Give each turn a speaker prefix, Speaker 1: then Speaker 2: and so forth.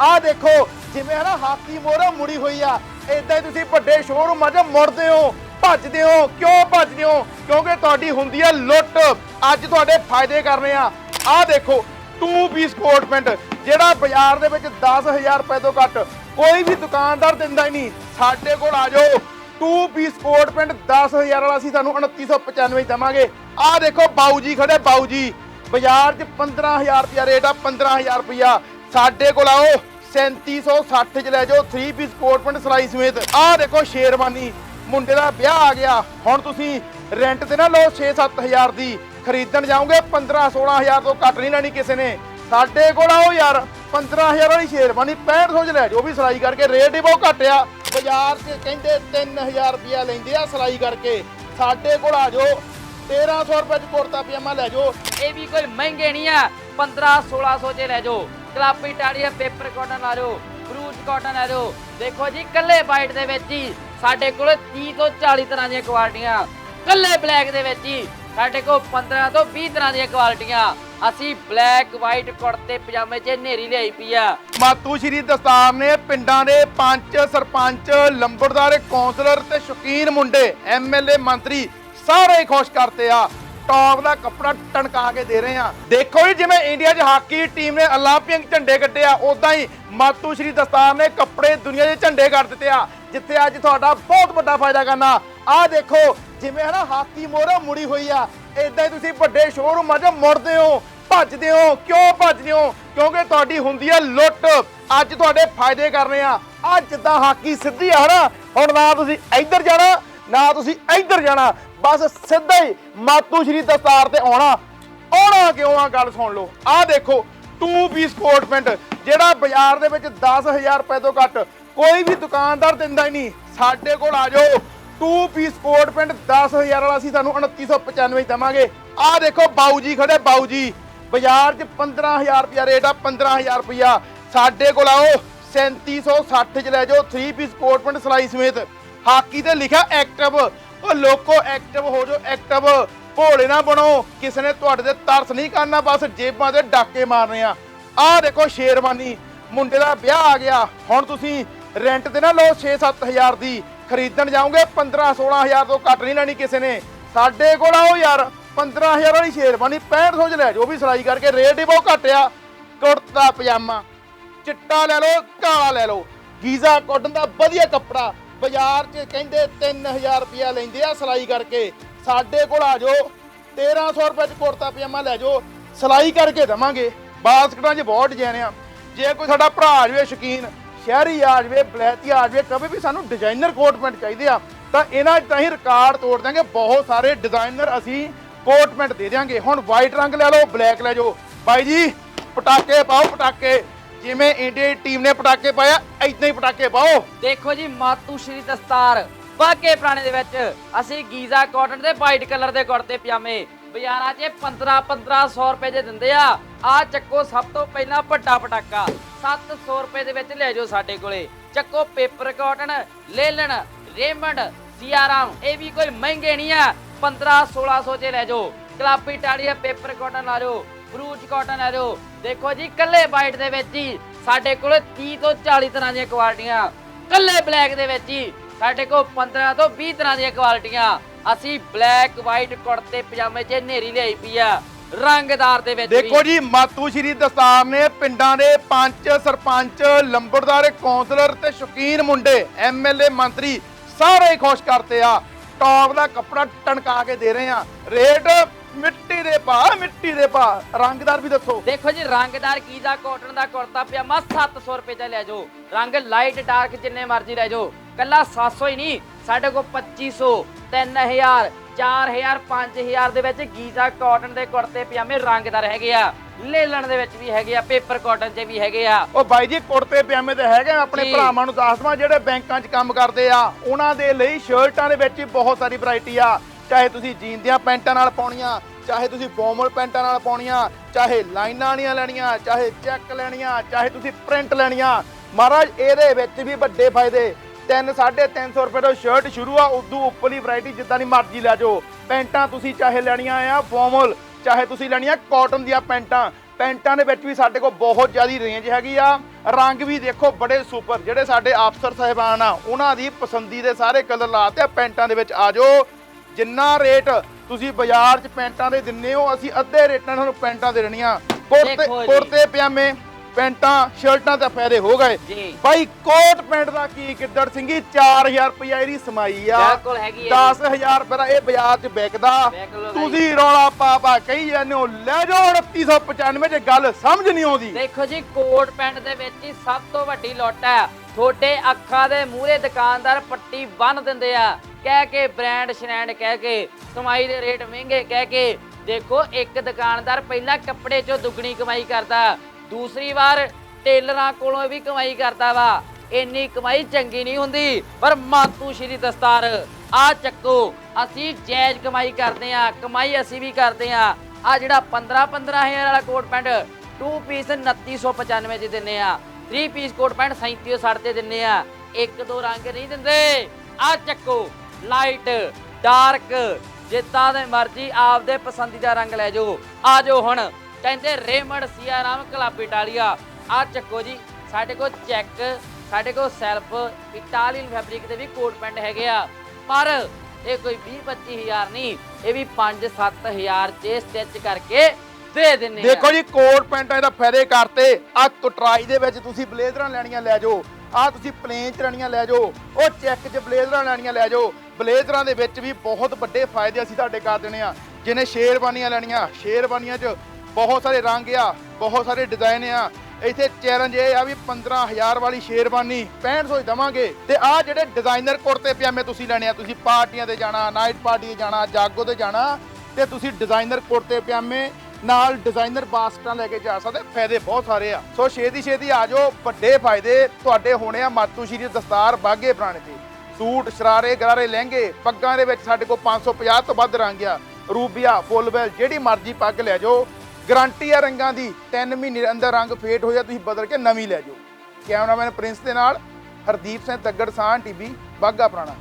Speaker 1: ਆਹ ਦੇਖੋ, ਜਿਵੇਂ ਹਨਾ ਹਾਕੀ ਮੋਹਰਾ ਮੁੜੀ ਹੋਈ ਆ ਇਦਾਂ ਹੀ ਤੁਸੀਂ ਵੱਡੇ ਸ਼ੋਰੂਮਾਂ 'ਚ ਮੁੜਦੇ ਹੋ, ਭੱਜਦੇ ਹੋ, ਕਿਉਂ ਭੱਜਦੇ ਹੋ? ਕਿਉਂਕਿ ਤੁਹਾਡੀ ਹੁੰਦੀ ਆ ਲੁੱਟ। ਅੱਜ ਤੁਹਾਡੇ ਫਾਇਦੇ ਕਰਨੇ ਆ। ਆਹ ਦੇਖੋ 2 ਪੀਸ ਕੋਟ ਪੈਂਟ ਜਿਹੜਾ ਬਾਜ਼ਾਰ ਦੇ ਵਿੱਚ 10000 ਰੁਪਏ ਤੋਂ ਘੱਟ ਕੋਈ ਵੀ ਦੁਕਾਨਦਾਰ ਦਿੰਦਾ ਹੀ ਨਹੀਂ। ਸਾਡੇ ਕੋਲ ਆ ਜਾਓ। ਟੂ ਪੀਸ ਕੋਟ ਪੈਂਟ 10000 ਵਾਲਾ ਅਸੀਂ ਤੁਹਾਨੂੰ 2995 ਦਵਾਂਗੇ। ਆਹ ਦੇਖੋ, ਬਾਊ ਜੀ ਖੜੇ, ਬਾਊ ਜੀ। ਬਾਜ਼ਾਰ 'ਚ 15000 ਰੁਪਿਆ ਰੇਟ ਆ 15000 ਰੁਪਿਆ ਸਾਡੇ ਕੋਲ ਆਓ 3760 ਚ ਲੈ ਜਾਓ 3 ਪੀਸ ਕੋਟ ਪੈਂਟ ਸਲਾਈ ਸਮੇਤ। ਆਹ ਦੇਖੋ ਸ਼ੇਰਵਾਨੀ, ਮੁੰਡੇ ਦਾ ਵਿਆਹ ਆ ਗਿਆ। ਹੁਣ ਤੁਸੀਂ ਰੈਂਟ ਤੇ ਨਾ ਲਓ 6-7000 ਦੀ। ਖਰੀਦਣ ਜਾਓਗੇ 15-16000 ਤੋਂ ਘੱਟ ਨਹੀਂ ਲੈਣੀ ਕਿਸੇ ਨੇ। ਸਾਡੇ ਕੋਲ ਆਓ ਯਾਰ 15000 ਵਾਲੀ ਸ਼ੇਰਵਾਨੀ 6500 ਚ ਲੈ ਜਾਓ ਵੀ ਸਲਾਈ ਕਰਕੇ। ਰੇਟ ਹੀ ਬਹੁਤ ਘੱਟ ਆ। ਬਾਜ਼ਾਰ 'ਚ ਕਹਿੰਦੇ 3000 ਰੁਪਿਆ ਲੈਂਦੇ ਆ ਸਲਾਈ ਕਰਕੇ। ਸਾਡੇ ਕੋਲ ਆ ਜਾਓ 1300 ਰੁਪਏ ਚ ਕੁੜਤਾ ਪਜਾਮਾ ਲੈ ਜਾਓ।
Speaker 2: ਇਹ ਵੀ ਕੋਈ ਮਹਿੰਗੇ ਨਹੀਂ ਆ 15 1600 ਚ ਲੈ ਜਾਓ। ਕਲਾਪੀ ਟਾੜੀਆ ਪੇਪਰ ਕਾਟਨ ਆ ਜਾਓ ਬਰੂਚ ਕਾਟਨ ਆ ਜਾਓ। ਦੇਖੋ ਜੀ ਕੱਲੇ ਵਾਈਟ ਦੇ ਵਿੱਚ ਹੀ ਸਾਡੇ ਕੋਲ 30 ਤੋਂ 40 ਤਰ੍ਹਾਂ ਦੀਆਂ ਕੁਆਲਟੀਆਂ। ਕੱਲੇ ਬਲੈਕ ਦੇ ਵਿੱਚ ਹੀ ਸਾਡੇ ਕੋਲ 15 ਤੋਂ 20 ਤਰ੍ਹਾਂ ਦੀਆਂ ਕੁਆਲਟੀਆਂ। ਅਸੀਂ ਬਲੈਕ ਵਾਈਟ ਕੁੜਤੇ, ਪਜਾਮੇ 'ਚ ਨੇਰੀ ਲਿਆਈ ਪਈ ਆ।
Speaker 1: ਮਾਤੂ ਸ਼੍ਰੀ ਦਸਤਾਰ ਨੇ ਪਿੰਡਾਂ ਦੇ ਪੰਚ, ਸਰਪੰਚ, ਲੰਬੜਦਾਰ, ਕੌਂਸਲਰ ਤੇ ਸ਼ੌਕੀਨ ਮੁੰਡੇ ਐਮਐਲਏ ਮੰਤਰੀ ਸਾਰੇ ਖੁਸ਼ ਕਰਤੇ ਆ। ਟੌਪ ਦਾ ਕੱਪੜਾ ਟਣਕਾ ਕੇ ਦੇ ਰਹੇ ਆ ਦੇਖੋ ਜੀ ਜਿਵੇਂ ਇੰਡੀਆ 'ਚ ਹਾਕੀ ਟੀਮ ਨੇ 올림픽 ਝੰਡੇ ਕੱਢੇ ਆ ਉਦਾਂ ਹੀ ਮਾਤੂ ਸ਼੍ਰੀ ਦਸਤਾਰ ਨੇ ਕੱਪੜੇ ਦੁਨੀਆ ਦੇ ਝੰਡੇ ਕੱਢ ਦਿੱਤੇ ਆ ਜਿੱਥੇ ਅੱਜ ਤੁਹਾਡਾ ਬਹੁਤ ਵੱਡਾ ਫਾਇਦਾ ਕਰਨਾ ਆਹ ਦੇਖੋ ਜਿਵੇਂ ਹਨਾ ਹਾਕੀ ਮੋਹਰਾ ਮੁੜੀ ਹੋਈ ਆ ਇਦਾਂ ਹੀ ਤੁਸੀਂ ਵੱਡੇ ਸ਼ੋਰੂਮਾਂ 'ਚ ਮੁੜਦੇ ਹੋ ਭੱਜਦੇ ਹੋ? ਕਿਉਂ ਭੱਜਦੇ ਹੋ? ਕਿਉਂਕਿ ਤੁਹਾਡੀ ਹੁੰਦੀ ਹੈ ਲੁੱਟ। ਅੱਜ ਤੁਹਾਡੇ ਫਾਇਦੇ ਕਰਨੇ ਆ। ਅੱਜ ਜਿੱਦਾਂ ਹਾਕੀ ਸਿੱਧੀ ਆ, ਹਨਾ? ਹੁਣ ਨਾ ਤੁਸੀਂ ਇੱਧਰ ਜਾਣਾ, ਨਾ ਤੁਸੀਂ ਇੱਧਰ ਜਾਣਾ। ਬਸ ਸਿੱਧਾ ਹੀ ਮਾਤੂ ਸ਼੍ਰੀ ਦਸਤਾਰ ਤੇ ਆਉਣਾ। ਆਉਣਾ ਕਿਉਂ ਆ? ਗੱਲ ਸੁਣ ਲਓ। ਆਹ ਦੇਖੋ 2 ਪੀਸ ਕੋਟ ਪੈਂਟ ਜਿਹੜਾ ਬਾਜ਼ਾਰ ਦੇ ਵਿੱਚ 10000 ਰੁਪਏ ਤੋਂ ਘੱਟ ਕੋਈ ਵੀ ਦੁਕਾਨਦਾਰ ਦਿੰਦਾ ਹੀ ਨਹੀਂ। ਸਾਡੇ ਕੋਲ ਆ ਜਾਓ। 2 ਪੀਸ ਕੋਟ ਪੈਂਟ 10000 ਵਾਲਾ ਅਸੀਂ ਤੁਹਾਨੂੰ 2995 ਦਵਾਂਗੇ। ਆਹ ਦੇਖੋ, ਬਾਊ ਜੀ ਖੜੇ, ਬਾਊ ਜੀ। ਬਾਜ਼ਾਰ 'ਚ 15000 ਰੁਪਿਆ ਰੇਟ ਆ 15000 ਰੁਪਿਆ ਸਾਡੇ ਕੋਲ ਆਓ 3760 ਚ ਲੈ ਜਾਓ 3 ਪੀਸ ਕੋਟ ਪੈਂਟ ਸਲਾਈ ਸਮੇਤ। ਹਾਕੀ ਤੇ ਲਿਖਿਆ ਐਕਟਿਵ ਉਹ ਲੋਕੋ ਐਕਟਿਵ ਹੋ ਜਾਓ ਐਕਟਿਵ ਭੋਲੇ ਨਾ ਬਣੋ, ਕਿਸੇ ਨੇ ਤੁਹਾਡੇ ਤੇ ਤਰਸ ਨਹੀਂ ਕਰਨਾ, ਬਸ ਜੇਬਾਂ ਤੇ ਡਾਕੇ ਮਾਰਨੇ ਆ। ਆਹ ਦੇਖੋ ਸ਼ੇਰਵਾਨੀ, ਮੁੰਡੇ ਦਾ ਵਿਆਹ ਆ ਗਿਆ। ਹੁਣ ਤੁਸੀਂ ਰੈਂਟ ਤੇ ਨਾ ਲਓ 6-7000 ਦੀ। ਖਰੀਦਣ ਜਾਓਗੇ 15-16000 ਤੋਂ ਘੱਟ ਨਹੀਂ ਲੈਣੀ ਕਿਸੇ ਨੇ। ਸਾਡੇ ਕੋਲ ਆਓ ਯਾਰ। 15000 ਵਾਲੀ ਸ਼ੇਰਵਾਨੀ 6500 ਚ ਲੈ ਜਾਓ, ਉਹ ਵੀ ਸਲਾਈ ਕਰਕੇ ਰੇਟ ਹੀ ਬਹੁਤ ਘੱਟ ਆ। ਕੁੜਤਾ ਪਜਾਮਾ, ਚਿੱਟਾ ਲੈ ਲਓ, ਕਾਲਾ ਲੈ ਲਓ। ਗੀਜ਼ਾ ਕਾਟਨ ਦਾ ਵਧੀਆ ਕੱਪੜਾ, ਬਾਜ਼ਾਰ 'ਚ ਕਹਿੰਦੇ 3000 ਰੁਪਿਆ ਲੈਂਦੇ ਆ ਸਲਾਈ ਕਰਕੇ। ਸਾਡੇ ਕੋਲ ਆ ਜਾਓ 1300 ਰੁਪਏ 'ਚ ਕੁੜਤਾ ਪਜਾਮਾ ਲੈ ਜਾਓ, ਸਲਾਈ ਕਰਕੇ ਦਵਾਂਗੇ। ਬਾਸਕਟਾਂ 'ਚ ਬਹੁਤ ਡਿਜ਼ਾਈਨ ਆ। ਜੇ ਕੋਈ ਸਾਡਾ ਭਰਾ ਆ ਜਾਵੇ, ਸ਼ੌਕੀਨ, ਸ਼ਹਿਰੀ ਆ ਜਾਵੇ, ਬਲੈਤੀ ਆ ਜਾਵੇ ਕਦੇ ਵੀ ਸਾਨੂੰ ਡਿਜ਼ਾਈਨਰ ਕੋਟ ਪੈਂਟ ਚਾਹੀਦੇ ਆ, ਤਾਂ ਇਹਨਾਂ 'ਚ ਤਾਂ ਹੀ ਰਿਕਾਰਡ ਤੋੜ ਦਾਂਗੇ ਬਹੁਤ ਸਾਰੇ ਡਿਜ਼ਾਈਨਰ ਅਸੀਂ ਕੋਟ ਪੈਂਟ ਦੇ ਦਿਆਂਗੇ। ਹੁਣ ਵਾਈਟ ਰੰਗ ਲੈ ਲਓ ਬਲੈਕ ਲੈ ਜਾਓ। ਬਾਈ ਜੀ, ਪਟਾਕੇ ਪਾਓ, ਪਟਾਕੇ। ਜਿਵੇਂ ਇੰਡੀਆ ਦੀ ਟੀਮ ਨੇ ਪਟਾਕੇ ਪਾਇਆ ਇਦਾਂ ਹੀ ਪਟਾਕੇ ਪਾਓ।
Speaker 2: ਦੇਖੋ ਜੀ, ਮਾਤੂ ਸ਼੍ਰੀ ਦਸਤਾਰ, ਵਾਕੇ ਪੁਰਾਣੇ ਦੇ ਵਿੱਚ ਅਸੀਂ ਗੀਜ਼ਾ ਕਾਟਨ ਦੇ ਵਾਈਟ ਕਲਰ ਦੇ ਕੁੜਤੇ, ਪਜਾਮੇ। ਬਾਜ਼ਾਰਾਂ 'ਚ 15 1500 ਰੁਪਏ ਦੇ ਦਿੰਦੇ ਆ। ਆ ਚੱਕੋ ਸਭ ਤੋਂ ਪਹਿਲਾਂ ਵੱਡਾ ਪਟਾਕਾ। 700 ਰੁਪਏ ਦੇ ਵਿੱਚ ਲੈ ਜਾਓ ਸਾਡੇ ਕੋਲੇ। ਚੱਕੋ paper cotton linen Raymond Siyaram. ਇਹ ਵੀ ਕੋਈ ਮਹਿੰਗੇ ਨਹੀਂ ਆ। 15 1600 ਚ ਲੈ ਜਾਓ। ਕਲਾਪੀ ਟਾੜੀਆ ਪੇਪਰ ਕਾਟਨ ਲਾ ਜਾਓ ਬਰੂਚ ਕਾਟਨ ਲੈ ਜਾਓ। ਦੇਖੋ ਜੀ ਕੱਲੇ ਵਾਈਟ ਦੇ ਵਿੱਚ ਹੀ ਸਾਡੇ ਕੋਲ 30 ਤੋਂ 40 ਤਰ੍ਹਾਂ ਦੀਆਂ ਕੁਆਲਟੀਆਂ ਕੱਲੇ ਬਲੈਕ ਦੇ ਵਿੱਚ ਹੀ ਸਾਡੇ ਕੋਲ 15 ਤੋਂ 20 ਤਰ੍ਹਾਂ ਦੀਆਂ ਕੁਆਲਟੀਆਂ ਅਸੀਂ ਬਲੈਕ ਵਾਈਟ ਕੁੜਤੇ ਪਜਾਮੇ 'ਚ ਨੇਰੀ ਲਿਆਈ ਪਈ ਆ। ਰੰਗਦਾਰ ਦੇ ਵਿੱਚ
Speaker 1: ਦੇਖੋ ਜੀ, ਮਾਤੂ ਸ਼੍ਰੀ ਦਸਤਾਰ ਨੇ ਪਿੰਡਾਂ ਦੇ ਪੰਚ, ਸਰਪੰਚ, ਲੰਬੜਦਾਰ, ਕੌਂਸਲਰ ਤੇ ਸ਼ੌਕੀਨ ਮੁੰਡੇ ਐਮਐਲਏ ਮੰਤਰੀ ਸਾਰੇ ਖੁਸ਼ ਕਰਤੇ ਆ। ਟੌਪ ਦਾ ਕੱਪੜਾ ਟਣਕਾ ਕੇ ਦੇ ਰਹੇ ਆ ਰੇਟ ਮਿੱਟੀ ਦੇ ਪਾ ਮਿੱਟੀ ਦੇ ਪਾ ਰੰਗਦਾਰ ਵੀ ਦੱਸੋ।
Speaker 2: ਦੇਖੋ ਜੀ, ਰੰਗਦਾਰ ਕੀਜ਼ਾ ਕਾਟਨ ਦਾ ਕੁੜਤਾ ਪਜਾਮਾ 700 ਰੁਪਏ ਦਾ ਲੈ ਜਾਓ। ਰੰਗ ਲਾਈਟ ਡਾਰਕ ਜਿੰਨੇ ਮਰਜ਼ੀ ਲੈ ਜਾਓ। ਕੱਲਾ 700 ਹੀ ਨਹੀਂ, ਸਾਡੇ ਕੋਲ 2500 3000 4000 5000 ਦੇ ਵਿੱਚ ਗੀਜ਼ਾ ਕਾਟਨ ਦੇ ਕੁੜਤੇ ਪਜਾਮੇ ਰੰਗਦਾਰ ਹੈਗੇ ਆ। ਲੇਲਣ ਦੇ ਵਿੱਚ ਵੀ ਹੈਗੇ ਆ ਪੇਪਰ ਕਾਟਨ 'ਚ ਵੀ ਹੈਗੇ ਆ।
Speaker 1: ਉਹ ਬਾਈ ਜੀ ਕੁੜਤੇ ਪਜਾਮੇ ਤੇ ਹੈਗੇ ਆ, ਆਪਣੇ
Speaker 2: ਜੀ।
Speaker 1: ਭਰਾਵਾਂ ਨੂੰ ਦੱਸ ਦਵਾਂ ਜਿਹੜੇ ਬੈਂਕਾਂ 'ਚ ਕੰਮ ਕਰਦੇ ਆ ਉਹਨਾਂ ਦੇ ਲਈ ਸ਼ਰਟਾਂ ਦੇ ਵਿੱਚ ਬਹੁਤ ਸਾਰੀ ਵੈਰਾਈਟੀ ਆ। ਚਾਹੇ ਤੁਸੀਂ ਜੀਨ ਦੀਆਂ ਪੈਂਟਾਂ ਨਾਲ ਪਾਉਣੀਆਂ ਚਾਹੇ ਤੁਸੀਂ ਫਾਰਮਲ ਪੈਂਟਾਂ ਨਾਲ ਪਾਉਣੀਆਂ ਚਾਹੇ ਲਾਈਨਾਂ ਵਾਲੀਆਂ ਲੈਣੀਆਂ ਚਾਹੇ ਚੈੱਕ ਲੈਣੀਆਂ ਚਾਹੇ ਤੁਸੀਂ ਪ੍ਰਿੰਟ ਲੈਣੀਆਂ। ਮਹਾਰਾਜ ਇਹਦੇ ਵਿੱਚ ਵੀ ਵੱਡੇ ਫਾਇਦੇ। 3 350 ਰੁਪਏ ਤੋਂ ਸ਼ਰਟ ਸ਼ੁਰੂ ਆ ਉਦੋਂ ਉੱਪਰਲੀ ਵੈਰਾਈਟੀ ਜਿੱਦਾਂ ਦੀ ਮਰਜ਼ੀ ਲੈ ਜਾਓ। ਪੈਂਟਾਂ ਤੁਸੀਂ ਚਾਹੇ ਲੈਣੀਆਂ ਆ ਫਾਰਮਲ ਚਾਹੇ ਤੁਸੀਂ ਲੈਣੀਆਂ ਕਾਟਨ ਦੀਆਂ ਪੈਂਟਾਂ ਪੈਂਟਾਂ ਦੇ ਵਿੱਚ ਵੀ ਸਾਡੇ ਕੋਲ ਬਹੁਤ ਜ਼ਿਆਦੀ ਰੇਂਜ ਹੈਗੀ ਆ। ਰੰਗ ਵੀ ਦੇਖੋ ਬੜੇ ਸੁਪਰ ਜਿਹੜੇ ਸਾਡੇ ਅਫਸਰ ਸਾਹਿਬਾਨ ਆ ਉਹਨਾਂ ਦੀ ਪਸੰਦੀ ਦੇ ਸਾਰੇ ਕਲਰ ਲਾਤੇ ਆ ਪੈਂਟਾਂ ਦੇ ਵਿੱਚ ਆ ਜਾਓ। ਜਿੰਨਾ ਰੇਟ ਤੁਸੀਂ ਬਾਜ਼ਾਰ 'ਚ ਪੈਂਟਾਂ ਦੇ ਦਿੰਨੇ ਹੋ ਅਸੀਂ ਅੱਧੇ ਰੇਟਾਂ ਤੁਹਾਨੂੰ ਪੈਂਟਾਂ ਦੇ ਦੇਣੀਆਂ। ਕੁੜਤੇ। ਕੁੜਤੇ ਪਜਾਮੇ। ਪੈਂਟਾਂ ਸ਼ਰਟਾਂ ਤੇ ਫਾਇਦੇ ਹੋ ਗਏ।
Speaker 2: ਜੀ।
Speaker 1: ਬਾਈ ਕੋਟ ਪੈਂਟ ਦਾ ਕੀ ਕਿੱਦੜ ਸਿੰਘੀ? 4000 ਰੁਪਇਆ ਇਹਦੀ ਸਮਾਈ ਆ।
Speaker 2: ਬਿਲਕੁਲ ਹੈਗੀ ਹੈ
Speaker 1: 10000 ਰੁਪਏ ਦਾ ਇਹ ਬਾਜ਼ਾਰ 'ਚ ਵਿਕਦਾ। ਤੁਸੀਂ ਰੌਲਾ ਪਾ ਪਾ ਕਹੀ ਜਾਂਦੇ ਹੋ ਲੈ ਜਾਓ 2995 'ਚ ਗੱਲ ਸਮਝ ਨਹੀਂ ਆਉਂਦੀ।
Speaker 2: ਦੇਖੋ ਜੀ ਕੋਟ ਪੈਂਟ ਦੇ ਵਿੱਚ ਹੀ ਸਭ ਤੋਂ ਵੱਡੀ ਲੁੱਟ ਹੈ। ਤੁਹਾਡੇ ਅੱਖਾਂ ਦੇ ਮੂਹਰੇ ਦੁਕਾਨਦਾਰ ਪੱਟੀ ਬੰਨ ਦਿੰਦੇ ਆ। ਕਹਿ ਕੇ ਬ੍ਰਾਂਡ ਸ਼ਰੈਂਡ ਕਹਿ ਕੇ ਕਮਾਈ ਦੇ ਰੇਟ ਮਹਿੰਗੇ ਕਹਿ ਕੇ। ਦੇਖੋ ਇੱਕ ਦੁਕਾਨਦਾਰ ਪਹਿਲਾਂ ਕੱਪੜੇ 'ਚੋਂ ਦੁੱਗਣੀ ਕਮਾਈ ਕਰਦਾ। ਦੂਸਰੀ ਵਾਰ ਟੇਲਰਾਂ ਕੋਲੋਂ ਵੀ ਕਮਾਈ ਕਰਦਾ ਵਾ। ਇੰਨੀ ਕਮਾਈ ਚੰਗੀ ਨਹੀਂ ਹੁੰਦੀ, ਪਰ ਮਾਤੂ ਸ਼੍ਰੀ ਦਸਤਾਰ, ਆ ਚੱਕੋ, ਅਸੀਂ ਜਾਇਜ਼ ਕਮਾਈ ਕਰਦੇ ਆ ਕਮਾਈ ਅਸੀਂ ਵੀ ਕਰਦੇ ਆ ਆ ਜਿਹੜਾ 15 15000 ਵਾਲਾ ਕੋਟ ਪੈਂਟ 2 ਪੀਸ 2995 ਚ ਦਿੰਨੇ ਆ। 3 ਪੀਸ ਕੋਟ ਪੈਂਟ 3760 ਤੇ ਦਿੰਨੇ ਆ। ਇੱਕ ਦੋ ਰੰਗ ਨਹੀਂ ਦਿੰਦੇ। ਆ ਚੱਕੋ ਲਾਈਟ ਡਾਰਕ ਜਿੱਦਾਂ ਦੇ ਮਰਜ਼ੀ ਆਪਦੇ ਪਸੰਦੀਦਾ ਰੰਗ ਲੈ ਜਾਓ। ਆ ਜਾਓ ਹੁਣ ਕਹਿੰਦੇ ਰੇਮੰਡ ਸੀਆਰਾਮ ਕਲੱਬ ਇਟਾਲੀਆ। ਆ ਚੱਕੋ ਜੀ, ਸਾਡੇ ਕੋਲ ਚੈੱਕ, ਸਾਡੇ ਕੋਲ ਸੈਲਫ, ਇਟਾਲੀਅਨ ਫੈਬਰਿਕ ਦੇ ਵੀ ਕੋਟ ਪੈਂਟ ਹੈਗੇ ਆ। ਪਰ ਇਹ ਕੋਈ 20 25000 ਨਹੀਂ, ਇਹ ਵੀ 5 7000 ਚ ਸਟਿਚ ਕਰਕੇ ਦੇ ਦਿੰਨੇ ਆ।
Speaker 1: ਦੇਖੋ ਜੀ, ਕੋਟ ਪੈਂਟਾਂ ਦਾ ਫਾਇਦੇ ਕਰਤੇ। ਆ ਕਟਰਾਈ ਦੇ ਵਿੱਚ ਤੁਸੀਂ ਬਲੇਜ਼ਰਾਂ ਲੈਣੀਆਂ ਲੈ ਜਾਓ। ਆ ਤੁਸੀਂ ਪਲੇਨ ਚ ਲੈਣੀਆਂ ਲੈ ਜਾਓ। ਉਹ ਚੈੱਕ ਚ ਬਲੇਜ਼ਰਾਂ ਲੈਣੀਆਂ ਲੈ ਜਾਓ। ਬਲੇਜ਼ਰਾਂ ਦੇ ਵਿੱਚ ਵੀ ਬਹੁਤ ਵੱਡੇ ਫਾਇਦੇ ਅਸੀਂ ਤੁਹਾਡੇ ਕਰ ਦੇਣੇ ਆ। ਜਿਹਨੇ ਸ਼ੇਰਵਾਨੀਆਂ ਲੈਣੀਆਂ, ਸ਼ੇਰਵਾਨੀਆਂ 'ਚ ਬਹੁਤ ਸਾਰੇ ਰੰਗ ਆ, ਬਹੁਤ ਸਾਰੇ ਡਿਜ਼ਾਈਨ ਆ। ਇੱਥੇ ਚੈਲੰਜ ਇਹ ਆ ਵੀ 15000 ਵਾਲੀ ਸ਼ੇਰਵਾਨੀ 6500 ਦਵਾਂਗੇ। ਤੇ ਆ ਜਿਹੜੇ ਡਿਜ਼ਾਈਨਰ ਕੁੜਤੇ ਪਜਾਮੇ ਤੁਸੀਂ ਲੈਣੇ ਆ, ਤੁਸੀਂ ਪਾਰਟੀਆਂ ਤੇ ਜਾਣਾ ਨਾਈਟ ਪਾਰਟੀ ਤੇ ਜਾਣਾ, ਜਾਗੋ ਤੇ ਜਾਣਾ, ਤੇ ਤੁਸੀਂ ਡਿਜ਼ਾਈਨਰ ਕੁੜਤੇ ਪਜਾਮੇ ਨਾਲ ਡਿਜ਼ਾਈਨਰ ਬਾਸਕਟਾਂ ਲੈ ਕੇ ਜਾ ਸਕਦੇ, ਫਾਇਦੇ ਬਹੁਤ ਸਾਰੇ ਆ। ਸੋ ਛੇਤੀ ਛੇਤੀ ਆ ਜਾਓ, ਵੱਡੇ ਫਾਇਦੇ ਤੁਹਾਡੇ ਹੋਣੇ ਆ ਮਾਤੂ ਸ਼੍ਰੀ ਦਸਤਾਰ ਬਾਗੇ ਪੁਰਾਣੇ ਤੇ। ਸੂਟ, ਸ਼ਰਾਰੇ, ਗਰਾਰੇ, ਲਹਿੰਗੇ, ਪੱਗਾਂ ਦੇ ਵਿੱਚ ਸਾਡੇ ਕੋਲ 550 ਤੋਂ ਵੱਧ ਰੰਗ ਆ। ਰੂਬੀਆ ਫੁੱਲਵੈਲ ਜਿਹੜੀ ਮਰਜ਼ੀ ਪੱਗ ਲੈ ਜਾਓ ਗਾਰੰਟੀ ਆ ਰੰਗਾਂ ਦੀ 3 ਮਹੀਨੇ ਦੇ ਅੰਦਰ ਰੰਗ ਫੇਟ ਹੋ ਜਾ, ਤੁਸੀਂ ਬਦਲ ਕੇ ਨਵੀਂ ਲੈ ਜਾਓ। ਕੈਮਰਾਮੈਨ ਪ੍ਰਿੰਸ ਦੇ ਨਾਲ ਹਰਦੀਪ ਸਿੰਘ ਤੱਗੜ ਸਾਹ ਟੀਵੀ ਬਾਗਾ ਪੁਰਾਣਾ।